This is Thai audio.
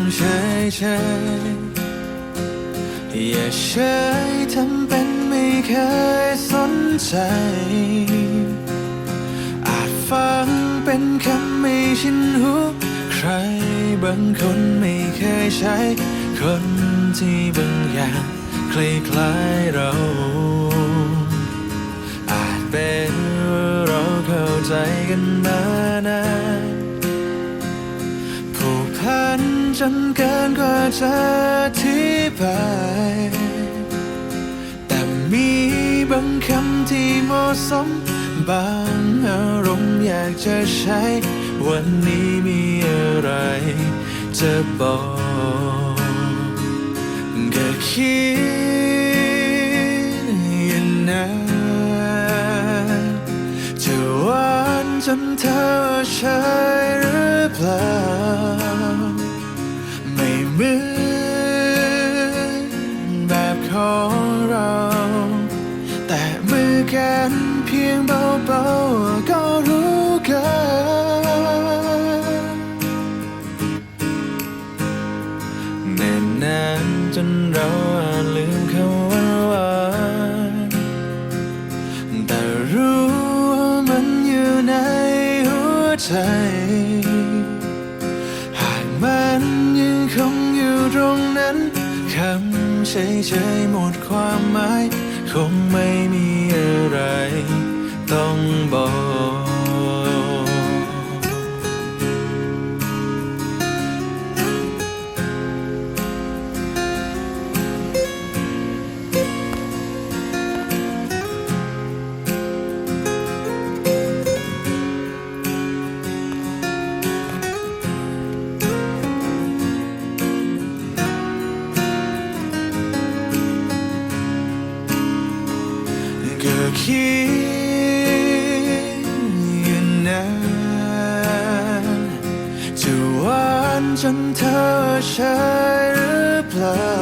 ำเฉยเฉยๆอย่าเฉยทำเป็นไม่เคยสนใจ อาจฟังเป็นคำไม่ชินหูใครบางคนไม่เคยใช้ คนที่บางอย่างคล้ายๆเรา อาจเป็นว่าเราเข้าใจกันมา จนเกินกว่าจะอธิบายแต่มีบางคำที่เหมาะสม บางอารมณ์อยากจะใช้ วันนี้มีอะไรจะบอกก็คิดอย่างนั้นจะหวานจนเธอใช่หรือเปล่า อนแบบของเรา แต่มือกันเพียงเบาๆก็รู้กันแน่นนานจนเราอาจลืมคำว่าหวานแต่รู้ว่ามันอยู่ในหัวใจ หากมันยังคง อยู่ตรงนั้นคำเฉยๆหมดความหมาย คงไม่มีอะไร ต้องบอก คิดอย่างนั้นจะหวานจนเธอใช่หรือเปล่า